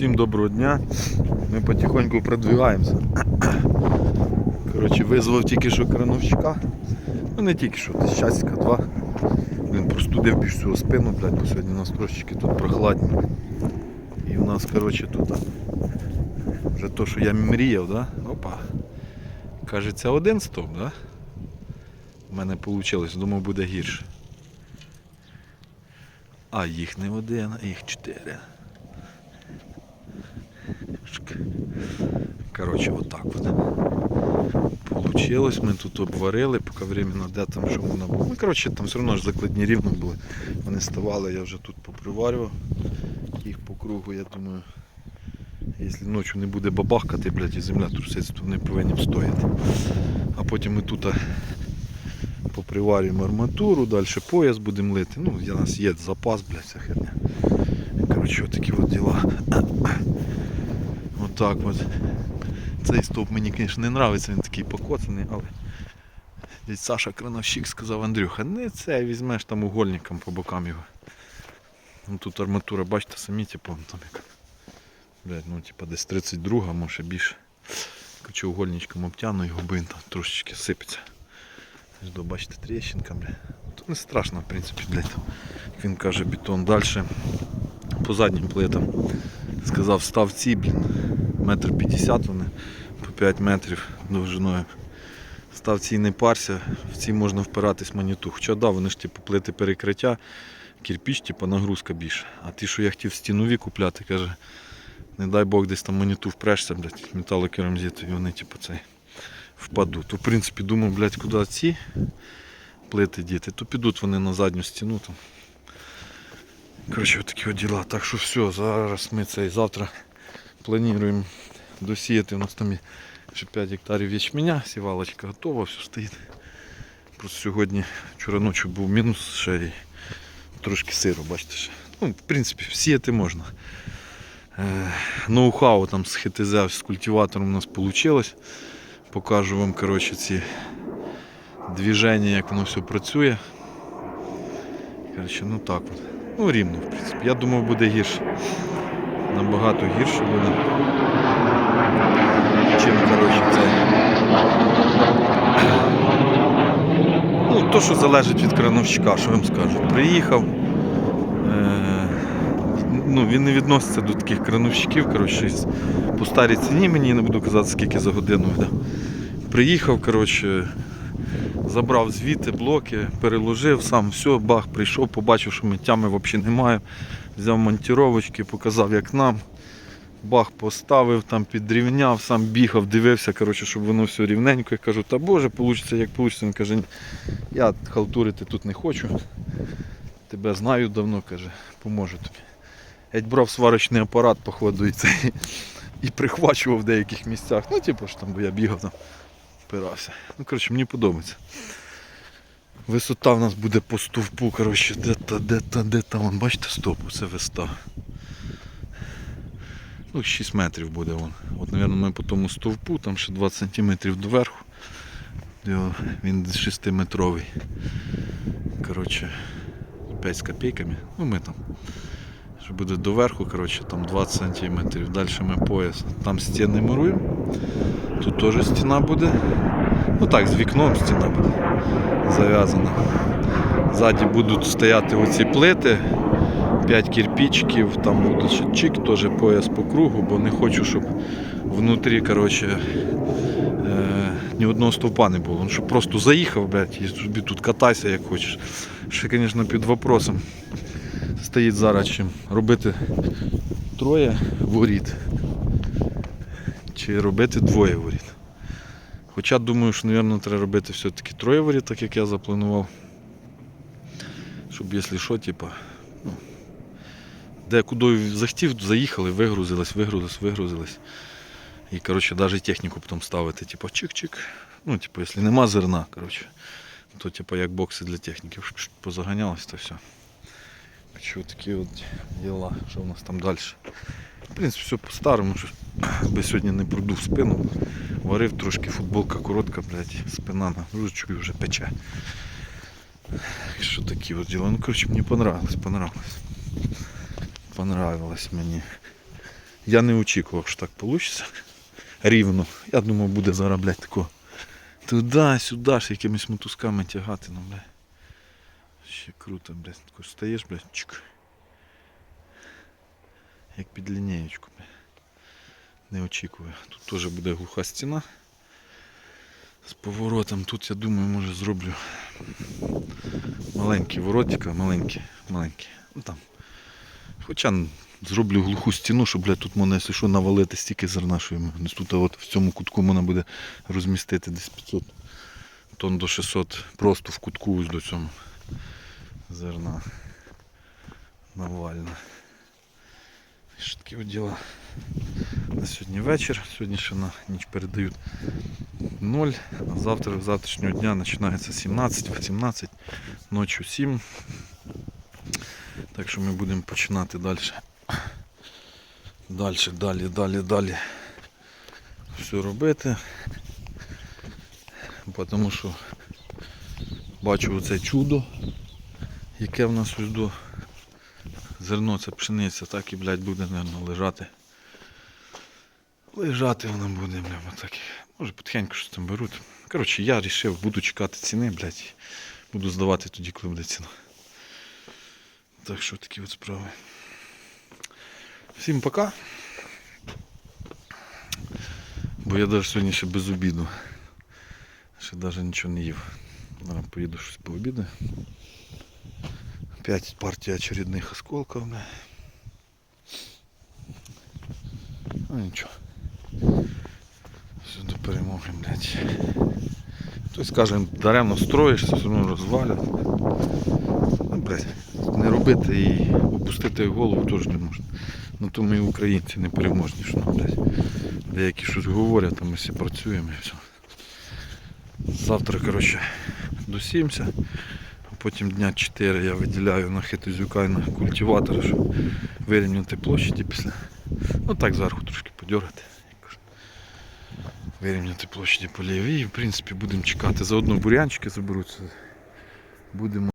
Всім доброго дня. Ми потихоньку продвигаємося. Коротше, визвав тільки що крановщика. Ну не тільки що, десь часика два. Він простудив більш всього спину, блядь, бо сьогодні у нас трошечки тут прохладні. І у нас, коротше, тут вже то, що я мріяв, да? Опа. Кажеться, один стоп, да? У мене вийшло, думав буде гірше. А їх не один, а їх чотири. Коротше, отак от. Получилось, ми тут обварили, поки временно де там що воно було. Ну, коротше, там все одно ж закладні рівно були. Вони ставали, я вже тут поприварював їх по кругу, я думаю. Якщо ночі не буде бабахкати, блядь, і земля труситься, то вони повинні встояти. А потім ми тут поприварюємо арматуру, далі пояс будемо лити. Ну, у нас є запас, блядь, ця херня. Коротше, такі от діла. Отак от. Цей стовп мені, звісно, не подобається, він такий покоцаний, але дядь Саша Крановщик сказав, Андрюха, не це візьмеш там угольником по бокам його. Ну, тут арматура, бачите, самі типу, там як. Блядь, ну типа десь 32, може більше. Короче, угольничком обтяну його, там трошечки сипеться. Жду, бачите, тріщинка, бля. Тут не страшно, в принципі, блядь. Як він каже, бетон далі. По заднім плитам. Сказав, став ці, блін, метр п'ятдесят вони по 5 метрів довжиною. Став ці не парся, в ці можна впиратись маніту. Хоча да, вони ж типу плити перекриття, кирпіч, типу нагрузка більше. А ті, що я хотів стінові купляти, каже, не дай Бог десь там маніту впрешся, блядь, металокерамзит, і вони типу цей впадуть. То в принципі думав, блядь, куди ці плити діти, то підуть вони на задню стіну там. Коротше, такі от діла. Так що все, зараз ми цей завтра плануємо досіяти. У нас там ще 5 гектарів ячменя, сівалочка готова, все стоїть. Просто сьогодні, вчора ночі був мінус ще й трошки сиру, бачите. ще. Ну, в принципі, сіяти можна. Е, Ноу-хау там з ХТЗ з культиватором у нас вийшло. Покажу вам коротше, ці движення, як воно все працює. Коротше, ну так от. Ну рівно, в принципі. Я думав буде гірше. Набагато гірше буде. Чим, коротше, це. Ну, то, що залежить від крановщика, що вам скажу. Приїхав. Е- ну, він не відноситься до таких крановщиків, коротше, по старій ціні мені не буду казати, скільки за годину йде. Приїхав, коротше, забрав звідти блоки, переложив сам, все, бах, прийшов, побачив, що тями взагалі немає. Взяв монтіровочки, показав, як нам. Бах поставив, там підрівняв, сам бігав, дивився, коротше, щоб воно все рівненько. Я кажу, та боже, вийде, як вийде. Він каже, я халтурити тут не хочу. Тебе знаю давно, каже, поможу тобі. Я брав сварочний апарат, походу, і, цей, і прихвачував в деяких місцях. Ну, типу ж там, бо я бігав там, впирався. Ну, коротше, мені подобається. Висота в нас буде по стовпу, коротше, де-то, де-то, де-то, вон, бачите, стоп, це виста. Ну, 6 метрів буде вон. От, мабуть, ми по тому стовпу, там ще 20 см доверху. Він 6-метровий. Коротше, 5 з копійками. Ну ми там. Що буде доверху, коротше, там 20 см. Далі ми пояс. Там стіни муруємо. Тут теж стіна буде. Ну так, з вікном стіна буде зав'язана. Ззаді будуть стояти оці плити. 5 кирпичиків, там буде чик, теж пояс по кругу, бо не хочу, щоб внутрі коротше, е, ні одного стовпа не було. Ну, щоб просто заїхав, блядь, і собі тут катайся як хочеш. Ще, звісно, під вопросом стоїть зараз чим робити троє воріт. Чи робити двоє воріт. Хоча думаю, що, мабуть, треба робити все-таки троє воріт, так як я запланував. Щоб, якщо що, типа, ну, де куди захотів, заїхали, вигрузились, вигрузились, вигрузились. І, коротше, навіть техніку потім ставити, типу, чик-чик. Ну, типу, якщо нема зерна, коротше, то типу, як бокси для техніки, позаганялось, то все. Що такі от діла, що в нас там далі. В принципі, все по-старому, що би сьогодні не продув спину. Варив трошки, футболка коротка, блядь, спина на ручку вже пече. Що такі от діла. Ну, коротше, мені понравилось, понравилось. Понравилось мені. Я не очікував, що так вийде. Рівно. Я думав, буде зараз, блядь, тако. Туди-сюди, ж якимись мотузками тягати, ну, блядь. Ще круто, блядь. Тако стаєш, блядь, чик. Як під лінієчку, блядь. Не очікую. Тут теж буде глуха стіна. З поворотом. Тут я думаю, може зроблю маленький воротика, маленький, маленький. Ну там. Хоча зроблю глуху стіну, щоб блядь, тут можна, якщо що, навалити стільки зерна, що йому. Тут от в цьому кутку можна буде розмістити десь 500 тонн до 600 просто в кутку ось до цьому зерна. Навально. Що такі от. На сьогодні вечір, сьогодні ще на ніч передають 0, а завтра, з завтрашнього дня починається 17, 18, ночі 7. Так що ми будемо починати далі. Далі, далі, далі, далі все робити. Тому що бачу оце чудо, яке в нас ось до зерно, це пшениця, так і, блядь, буде, мабуть, лежати. Лежати вона буде, бля, так. Може потихеньку щось там беруть. Коротше, я вирішив, буду чекати ціни, блядь. Буду здавати тоді, коли буде ціна. Так що такі от справи. Всім пока. Бо я навіть сьогодні ще без обіду. Ще навіть нічого не їв. Поїду щось пообідаю. Опять партія очередних осколків. бля. Ну нічого. Все до перемоги, блядь. Хтось скаже, даремно строїшся, все одно розвалять. Ну, блядь, не робити і опустити голову теж не можна. Ну то ми українці не переможні, що ну, блядь. Деякі щось говорять, а ми всі працюємо і все. Завтра, коротше, досімся. Потім дня 4 я виділяю на хитозюка і на культиватор, щоб вирівняти площаді після. Ну так зверху трошки подергати. Вирівняти площаді полів. І в принципі будемо чекати. Заодно бурянчики заберуться. Будемо